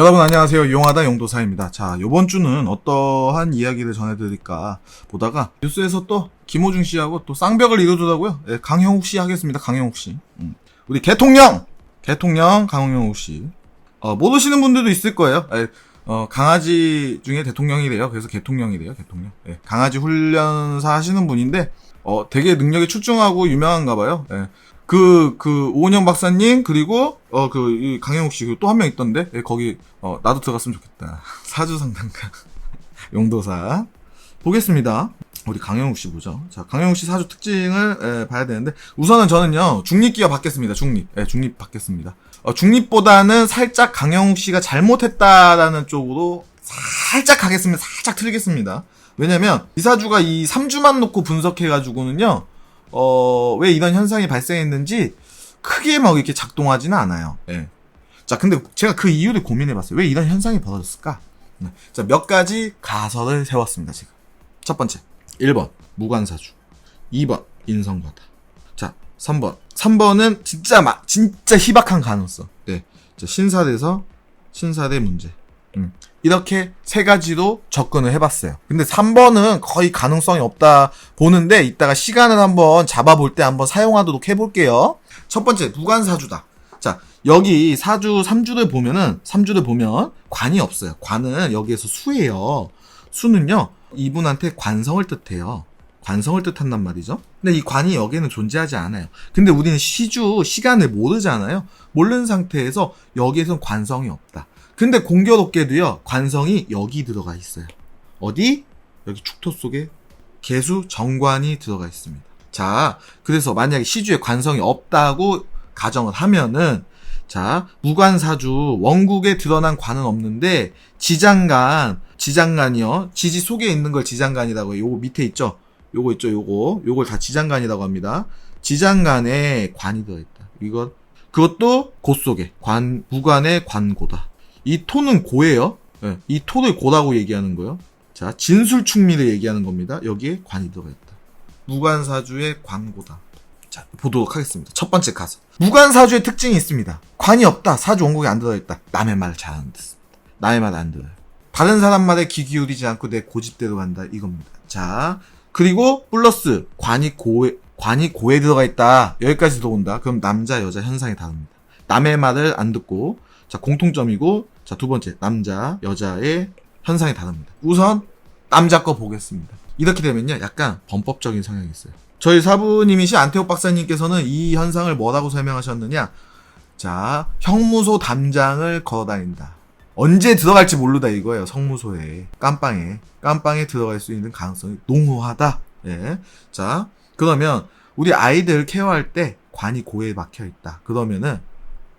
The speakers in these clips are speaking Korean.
여러분 안녕하세요. 용하다 용도사입니다. 자, 요번 주는 어떠한 이야기를 전해드릴까 보다가 뉴스에서 또 김호중 씨하고 또 쌍벽을 이루더라고요. 예, 강형욱 씨 하겠습니다. 강형욱 씨. 음. 우리 개통령! 개통령 강형욱 씨. 어, 모르시는 분들도 있을 거예요. 예, 어, 강아지 중에 대통령이래요. 그래서 개통령이래요. 개통령. 예, 강아지 훈련사 하시는 분인데 어, 되게 능력이 출중하고 유명한가 봐요. 예. 그, 그, 오은영 박사님, 그리고, 어, 그, 이 강영욱 씨, 또 한 명 있던데? 예, 거기, 어, 나도 들어갔으면 좋겠다. 사주 상담가. 용도사. 보겠습니다. 우리 강영욱 씨 보죠. 자, 강영욱 씨 사주 특징을, 예, 봐야 되는데, 우선은 저는요, 중립기가 받겠습니다. 중립. 예, 중립 받겠습니다. 어, 중립보다는 살짝 강영욱 씨가 잘못했다라는 쪽으로 살짝 가겠습니다. 살짝 틀리겠습니다. 왜냐면, 이 사주가 이 3주만 놓고 분석해가지고는요, 어, 왜 이런 현상이 발생했는지 크게 막 이렇게 작동하지는 않아요. 예. 자, 근데 제가 그 이유를 고민해 봤어요. 왜 이런 현상이 벌어졌을까? 네. 자, 몇 가지 가설을 세웠습니다, 지금. 첫 번째. 1번, 무관사주. 2번, 인성바다. 자, 3번. 3번은 진짜 막, 진짜 희박한 가능성. 네. 자, 신사대에서 신사대 문제. 음. 이렇게 세 가지로 접근을 해봤어요. 근데 3번은 거의 가능성이 없다 보는데 이따가 시간을 한번 잡아볼 때 한번 사용하도록 해볼게요. 첫 번째 무관사주다. 자 여기 사주 3주를 보면은 3주를 보면 관이 없어요. 관은 여기에서 수예요. 수는요 이분한테 관성을 뜻해요. 관성을 뜻한단 말이죠. 근데 이 관이 여기에는 존재하지 않아요. 근데 우리는 시주 시간을 모르잖아요. 모르는 상태에서 여기에선 관성이 없다. 근데 공교롭게도요, 관성이 여기 들어가 있어요. 어디? 여기 축토 속에 개수 정관이 들어가 있습니다. 자, 그래서 만약에 시주에 관성이 없다고 가정을 하면은, 자, 무관사주, 원국에 드러난 관은 없는데, 지장간, 지장간이요. 지지 속에 있는 걸 지장간이라고. 요거 밑에 있죠? 요거 있죠, 요거. 요걸 다 지장간이라고 합니다. 지장간에 관이 들어 있다. 이거, 그것도 곳 속에, 관, 무관의 관고다. 이 토는 고예요. 네, 이 토를 고라고 얘기하는 거예요. 자, 진술 충미를 얘기하는 겁니다. 여기에 관이 들어가 있다. 무관사주의 관고다. 자, 보도록 하겠습니다. 첫 번째 가서. 무관사주의 특징이 있습니다. 관이 없다. 사주 원곡에 안 들어있다. 남의 말을 잘 안 듣습니다. 남의 말 안 들어요. 다른 사람 말에 귀 기울이지 않고 내 고집대로 간다. 이겁니다. 자, 그리고 플러스 관이 고에 관이 고에 들어가 있다. 여기까지 들어온다. 그럼 남자 여자 현상이 다릅니다. 남의 말을 안 듣고 자, 공통점이고, 자, 두 번째, 남자, 여자의 현상이 다릅니다. 우선, 남자 거 보겠습니다. 이렇게 되면요, 약간 범법적인 성향이 있어요. 저희 사부님이신 안태호 박사님께서는 이 현상을 뭐라고 설명하셨느냐? 자, 형무소 담장을 걸어 다닌다. 언제 들어갈지 모르다 이거예요, 성무소에. 깜빵에. 깜빵에 들어갈 수 있는 가능성이 농후하다. 예. 자, 그러면, 우리 아이들 케어할 때 관이 고에 막혀 있다. 그러면은,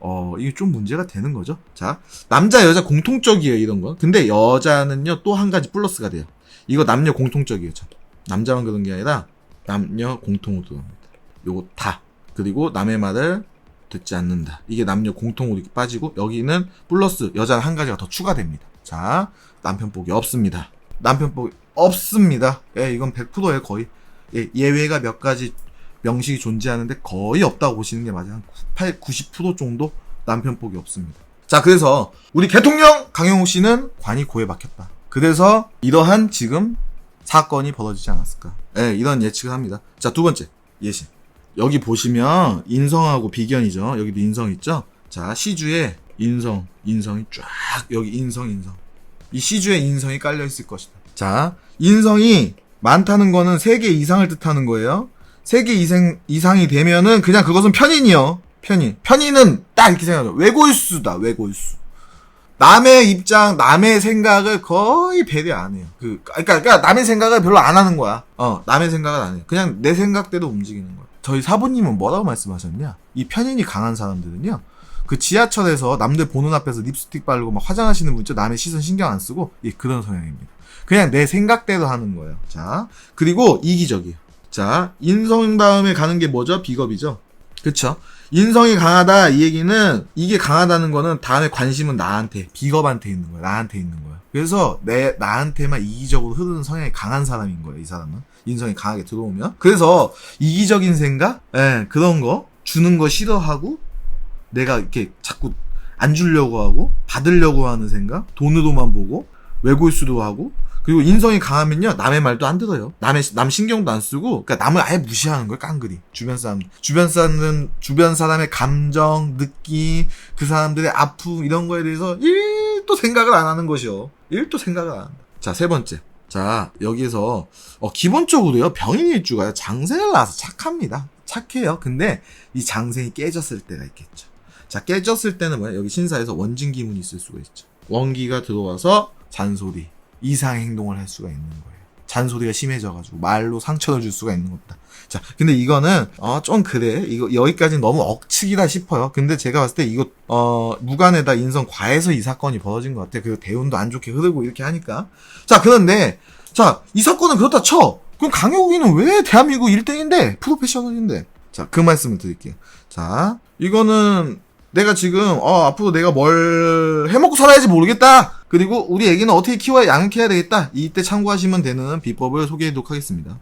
어, 이게 좀 문제가 되는 거죠. 자, 남자, 여자 공통적이에요, 이런 건. 근데 여자는요, 또 한 가지 플러스가 돼요. 이거 남녀 공통적이에요, 참. 남자만 그런 게 아니라, 남녀 공통으로 들어갑니다. 요거 다. 그리고 남의 말을 듣지 않는다. 이게 남녀 공통으로 이렇게 빠지고, 여기는 플러스, 여자는 한 가지가 더 추가됩니다. 자, 남편 복이 없습니다. 남편 복이 없습니다. 예, 이건 100%예요, 거의. 예, 예외가 몇 가지 명식이 존재하는데 거의 없다고 보시는 게 맞아요. 한 8, 90% 정도 남편 복이 없습니다. 자, 그래서 우리 대통령 강영호 씨는 관이 고에 박혔다. 그래서 이러한 지금 사건이 벌어지지 않았을까. 예, 네, 이런 예측을 합니다. 자, 두 번째. 예신. 여기 보시면 인성하고 비견이죠. 여기도 인성 있죠? 자, 시주에 인성, 인성이 쫙 여기 인성, 인성. 이 시주에 인성이 깔려 있을 것이다. 자, 인성이 많다는 거는 3개 이상을 뜻하는 거예요. 세계 이상, 이상이 되면은 그냥 그것은 편인이요. 편인. 편인은 딱 이렇게 생각해요. 외골수다, 외골수. 남의 입장, 남의 생각을 거의 배려 안 해요. 그, 그러니까, 그러니까 남의 생각을 별로 안 하는 거야. 어, 남의 생각을 안 해요. 그냥 내 생각대로 움직이는 거야. 저희 사부님은 뭐라고 말씀하셨냐? 이 편인이 강한 사람들은요. 그 지하철에서 남들 보는 앞에서 립스틱 바르고 막 화장하시는 분 있죠? 남의 시선 신경 안 쓰고, 예, 그런 성향입니다. 그냥 내 생각대로 하는 거예요. 자, 그리고 이기적이에요. 자, 인성 다음에 가는 게 뭐죠? 비겁이죠. 그쵸? 인성이 강하다 이 얘기는 이게 강하다는 거는 다음에 관심은 나한테 비겁한테 있는 거야 나한테 있는 거야 그래서 내 나한테만 이기적으로 흐르는 성향이 강한 사람인 거예요 이 사람은 인성이 강하게 들어오면 그래서 이기적인 생각 예 그런 거 주는 거 싫어하고 내가 이렇게 자꾸 안 주려고 하고 받으려고 하는 생각, 돈으로만 보고 외골수도 하고 그리고 인성이 강하면요 남의 말도 안 들어요. 남의 남 신경도 안 쓰고 그러니까 남을 아예 무시하는 거예요 깡그리 주변 사람 주변 사람은 주변 사람의 감정 느낌 그 사람들의 아픔 이런 거에 대해서 1도 생각을 안 하는 것이요 1도 생각을 안 한다. 자세 번째 자 여기서 어, 기본적으로요 병인 일주가요 장생을 낳아서 착합니다. 착해요. 근데 이 장생이 깨졌을 때가 있겠죠. 자 깨졌을 때는 뭐야 여기 신사에서 원진 기문이 있을 수가 있죠. 원기가 들어와서 잔소리 이상 행동을 할 수가 있는 거예요. 잔소리가 심해져가지고 말로 상처를 줄 수가 있는 겁니다. 자, 근데 이거는 어 좀 그래. 이거 여기까지는 너무 억측이다 싶어요. 근데 제가 봤을 때 이거 어 무관에다 인성 과해서 이 사건이 벌어진 것 같아. 그 대운도 안 좋게 흐르고 이렇게 하니까. 자, 그런데 자 이 사건은 그렇다 쳐. 그럼 강효국이는 왜 대한민국 1등인데 프로페셔널인데? 자, 그 말씀을 드릴게요. 자, 이거는 내가 지금 어 앞으로 내가 뭘 해먹고 살아야지 모르겠다. 그리고 우리 애기는 어떻게 키워야 양육해야 되겠다. 이때 참고하시면 되는 비법을 소개해도록 하겠습니다.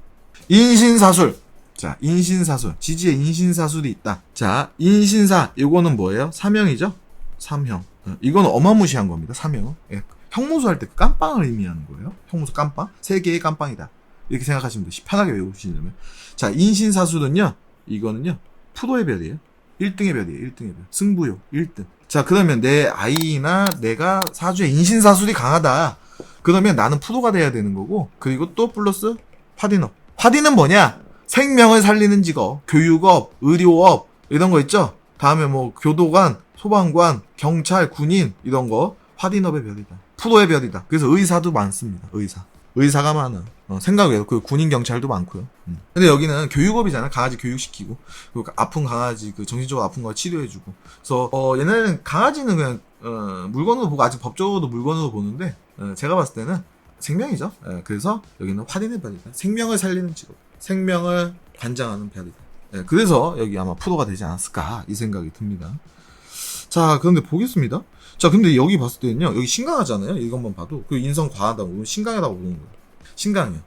인신사술. 자, 인신사술. 지지에 인신사술이 있다. 자, 인신사. 이거는 뭐예요? 사명이죠? 삼형. 어, 이건 어마무시한 겁니다. 사명은. 예. 형무소 할 때 깜빵을 의미하는 거예요. 형무소 깜빵. 세 개의 깜빵이다. 이렇게 생각하시면 돼요. 편하게 외우시려면. 자, 인신사술은요. 이거는요. 프로의 별이에요. 1등의 별이에요. 1등의 별. 승부욕 1등. 자, 그러면 내 아이나 내가 사주에 인신사술이 강하다. 그러면 나는 프로가 돼야 되는 거고, 그리고 또 플러스 파디너. 파디는 뭐냐? 생명을 살리는 직업, 교육업, 의료업, 이런 거 있죠? 다음에 뭐, 교도관, 소방관, 경찰, 군인, 이런 거. 파디너의 별이다. 프로의 별이다. 그래서 의사도 많습니다. 의사. 의사가 많아. 어, 생각 외로 그 군인 경찰도 많고요. 음. 근데 여기는 교육업이잖아. 강아지 교육시키고 그 아픈 강아지 그 정신적으로 아픈 거 치료해주고. 그래서 어, 얘네는 강아지는 그냥 어, 물건으로 보고 아직 법적으로도 물건으로 보는데 어, 제가 봤을 때는 생명이죠. 예, 그래서 여기는 화린의 별이다. 생명을 살리는 직업, 생명을 관장하는 별이다. 예, 그래서 여기 아마 프로가 되지 않았을까 이 생각이 듭니다. 자, 그런데 보겠습니다. 자, 근데 여기 봤을 때는요, 여기 신강하잖아요. 이것만 봐도. 그 인성 과하다고, 신강이라고 보는 거예요. 신강이요.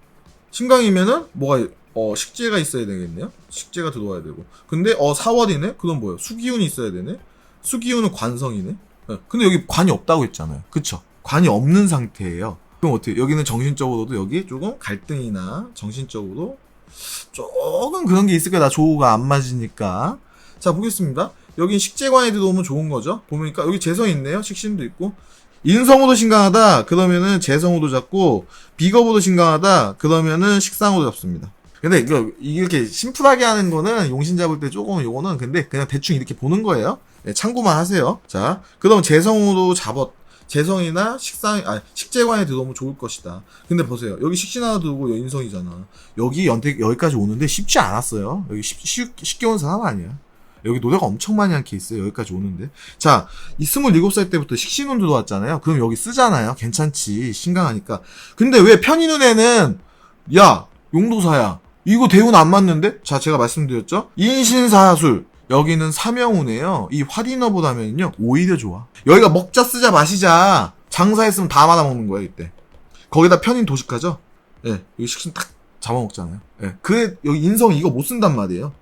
신강이면은, 뭐가, 어, 식재가 있어야 되겠네요? 식재가 들어와야 되고. 근데, 어, 사월이네? 그럼 뭐예요? 수기운이 있어야 되네? 수기운은 관성이네? 예, 근데 여기 관이 없다고 했잖아요. 그쵸? 관이 없는 상태예요. 그럼 어떻게, 여기는 정신적으로도 여기 조금 갈등이나 정신적으로 조금 그런 게 있을 거야. 나 조우가 안 맞으니까. 자, 보겠습니다. 여긴 식재관에 들어오면 좋은 거죠. 보니까 여기 재성이 있네요. 식신도 있고. 인성으로 신강하다. 그러면은 재성으로 잡고 비겁으로 신강하다. 그러면은 식상으로 잡습니다. 근데 이거 이렇게 심플하게 하는 거는 용신 잡을 때 조금 요거는 근데 그냥 대충 이렇게 보는 거예요. 네, 참고만 하세요. 자, 그럼 재성으로 잡았 재성이나 식상, 아, 식재관에 들어오면 좋을 것이다. 근데 보세요. 여기 식신 하나 들고 인성이잖아. 여기 연택, 여기까지 오는데 쉽지 않았어요. 여기 쉽, 쉽, 쉽게 온 사람 아니야. 여기 노력 엄청 많이 한 케이스 여기까지 오는데. 자 이 27살 때부터 식신운 들어왔잖아요. 그럼 여기 쓰잖아요. 괜찮지. 신강하니까. 근데 왜 편의 눈에는 야 용도사야. 이거 대운 안 맞는데? 자 제가 말씀드렸죠? 인신사술. 여기는 사명운이에요. 이 화디너보다는요 오히려 좋아. 여기가 먹자 쓰자 마시자. 장사했으면 다 말아먹는 거야 이때. 거기다 편인 도식하죠? 예 여기 식신 딱 잡아먹잖아요. 예 그래 여기 인성 이거 못 쓴단 말이에요.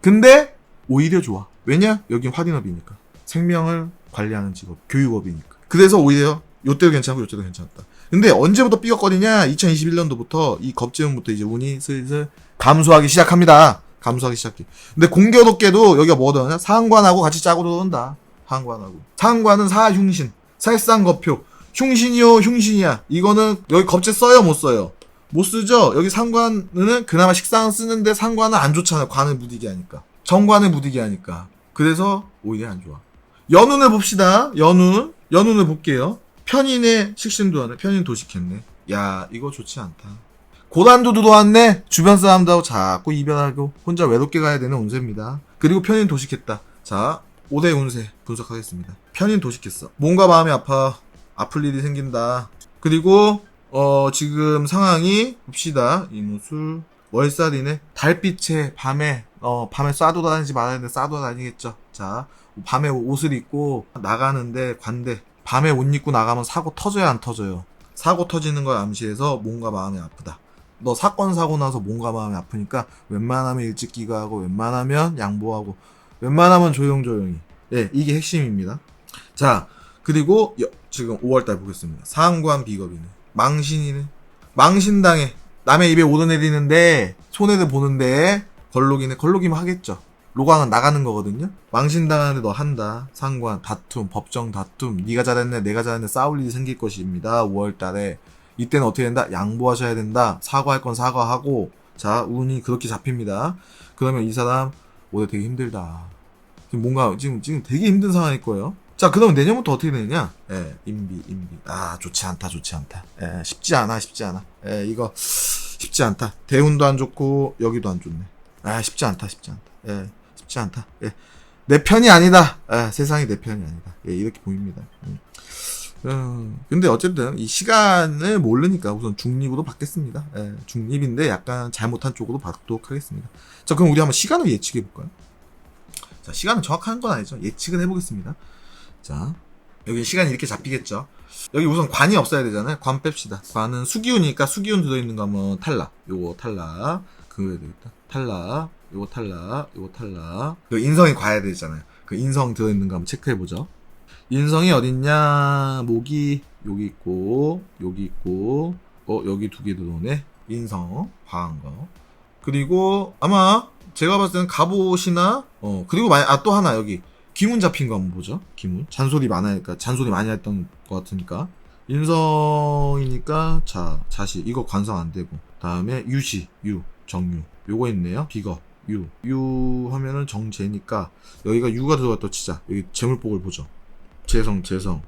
근데 오히려 좋아. 왜냐? 여긴 화딘업이니까. 생명을 관리하는 직업, 교육업이니까. 그래서 오히려 요때도 괜찮고 요때도 괜찮다. 근데 언제부터 삐걱거리냐? 2021년도부터 이 겁재운부터 이제 운이 슬슬 감소하기 시작합니다. 감소하기 시작해. 근데 공교롭게도 여기가 뭐더냐? 상관하고 같이 짜고 들어온다. 상관하고. 상관은 사흉신. 살상거표. 흉신이요, 흉신이야. 이거는 여기 겁재 써요, 못 써요? 못 쓰죠? 여기 상관은 그나마 식상 쓰는데 상관은 안 좋잖아요. 관을 무디게 하니까. 정관을 무디게 하니까. 그래서 오히려 안 좋아. 연운을 봅시다. 연운. 연운을 볼게요. 편인의 식신도 하네. 편인 도식했네. 야, 이거 좋지 않다. 고단도 들어왔네. 주변 사람들하고 자꾸 이별하고 혼자 외롭게 가야 되는 운세입니다. 그리고 편인 도식했다. 자, 5대 운세 분석하겠습니다. 편인 도식했어. 몸과 마음이 아파. 아플 일이 생긴다. 그리고 어, 지금 상황이 봅시다. 이무술 월살이네. 달빛에 밤에 어 밤에 쏴도 다니지 말아야 되는데 쏴도 다니겠죠. 자 밤에 옷을 입고 나가는데 관대 밤에 옷 입고 나가면 사고 터져야 안 터져요. 사고 터지는 걸 암시해서 몸과 마음이 아프다. 너 사건 사고 나서 몸과 마음이 아프니까 웬만하면 일찍 귀가하고 웬만하면 양보하고 웬만하면 조용조용히. 예, 이게 핵심입니다. 자, 그리고 여- 지금 5월달 보겠습니다. 상관 비겁이네. 망신이네. 망신당해. 남의 입에 오르내리는데 손해를 보는데 걸록이네. 걸록이면 하겠죠. 로광은 나가는 거거든요. 망신당하는데 너 한다. 상관, 다툼, 법정 다툼. 네가 잘했네, 내가 잘했네. 싸울 일이 생길 것입니다. 5월달에 이때는 어떻게 된다? 양보하셔야 된다. 사과할 건 사과하고 자 운이 그렇게 잡힙니다. 그러면 이 사람 올해 되게 힘들다. 지금 뭔가 지금 지금 되게 힘든 상황일 거예요. 자, 그러면 내년부터 어떻게 되느냐? 예, 인비, 인비. 아, 좋지 않다, 좋지 않다. 예, 쉽지 않아, 쉽지 않아. 예, 이거 쉽지 않다. 대운도 안 좋고 여기도 안 좋네. 아, 쉽지 않다, 쉽지 않다. 예, 쉽지 않다. 예, 내 편이 아니다. 예, 세상이 내 편이 아니다. 예, 이렇게 보입니다. 음. 음, 근데 어쨌든 이 시간을 모르니까 우선 중립으로 받겠습니다. 예, 중립인데 약간 잘못한 쪽으로 받도록 하겠습니다. 자, 그럼 우리 한번 시간을 예측해 볼까요? 자, 시간은 정확한 건 아니죠. 예측은 해보겠습니다. 자, 여기 시간이 이렇게 잡히겠죠. 여기 우선 관이 없어야 되잖아요. 관 뺍시다. 관은 수기운이니까 수기운 들어있는 거 한번 탈락. 요거 탈락. 그거 해야 되겠다. 탈락. 요거 탈락. 요거 탈락. 그 인성이 과야 되잖아요. 그 인성 들어있는 거 한번 체크해보죠. 인성이 어딨냐? 목이 여기 있고, 여기 있고, 어, 여기 두 개 들어오네. 인성, 과한 거. 그리고 아마 제가 봤을 때는 갑옷이나, 어, 그리고 만 아, 또 하나 여기. 기문 잡힌 거 한번 보죠. 기문. 잔소리 많으니까, 잔소리 많이 했던 것 같으니까. 인성이니까, 자, 자시. 이거 관성 안 되고. 다음에 유시, 유, 정유. 요거 있네요. 비거, 유. 유 하면은 정제니까, 여기가 유가 들어갔다 치자. 여기 재물복을 보죠. 재성, 재성.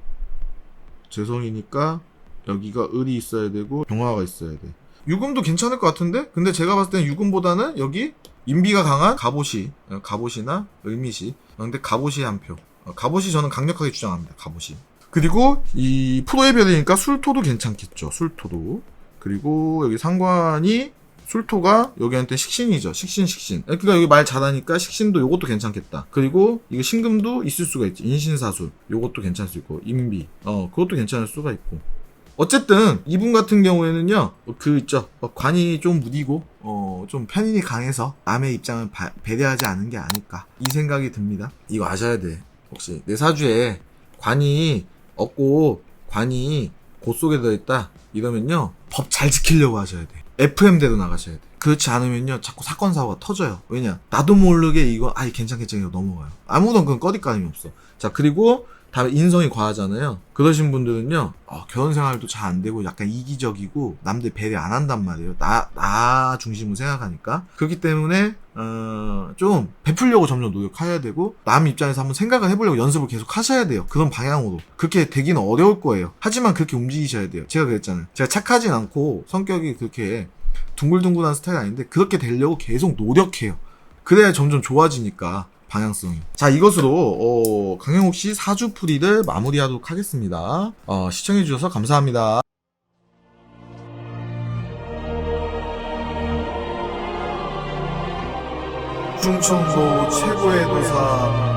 재성이니까, 여기가 을이 있어야 되고, 병화가 있어야 돼. 유금도 괜찮을 것 같은데? 근데 제가 봤을 때는 유금보다는 여기 인비가 강한 갑옷이, 어, 갑옷이나 을미시. 어, 근데 갑옷이 한 표. 어, 갑옷이 저는 강력하게 주장합니다. 갑옷이. 그리고 이 프로의 별이니까 술토도 괜찮겠죠. 술토도. 그리고 여기 상관이 술토가 여기한테 식신이죠. 식신, 식신. 그러니까 여기 말 잘하니까 식신도 요것도 괜찮겠다. 그리고 이거 신금도 있을 수가 있지. 인신사술. 요것도 괜찮을 수 있고. 인비. 어, 그것도 괜찮을 수가 있고. 어쨌든 이분 같은 경우에는요 그 있죠. 어, 관이 좀 무디고 어 좀 편인이 강해서 남의 입장을 바- 배려하지 않은 게 아닐까. 이 생각이 듭니다. 이거 아셔야 돼. 혹시 내 사주에 관이 없고 관이 곳 속에 들어있다 이러면요 법 잘 지키려고 하셔야 돼. FM대로 나가셔야 돼. 그렇지 않으면요 자꾸 사건 사고가 터져요. 왜냐? 나도 모르게 이거 아이 괜찮 괜찮 이거 넘어가요. 아무런 그런 꺼리까림이 없어. 자 그리고 다음에 인성이 과하잖아요. 그러신 분들은요, 어, 결혼 생활도 잘 안 되고 약간 이기적이고 남들 배려 안 한단 말이에요. 나, 나 중심으로 생각하니까. 그렇기 때문에, 어, 좀 베풀려고 점점 노력해야 되고, 남 입장에서 한번 생각을 해보려고 연습을 계속 하셔야 돼요. 그런 방향으로. 그렇게 되기는 어려울 거예요. 하지만 그렇게 움직이셔야 돼요. 제가 그랬잖아요. 제가 착하진 않고 성격이 그렇게 둥글둥글한 스타일 아닌데, 그렇게 되려고 계속 노력해요. 그래야 점점 좋아지니까. 방향성이. 자, 이것으로, 어, 강영욱 씨 사주풀이를 마무리하도록 하겠습니다. 어, 시청해주셔서 감사합니다. 충청도 최고의 그.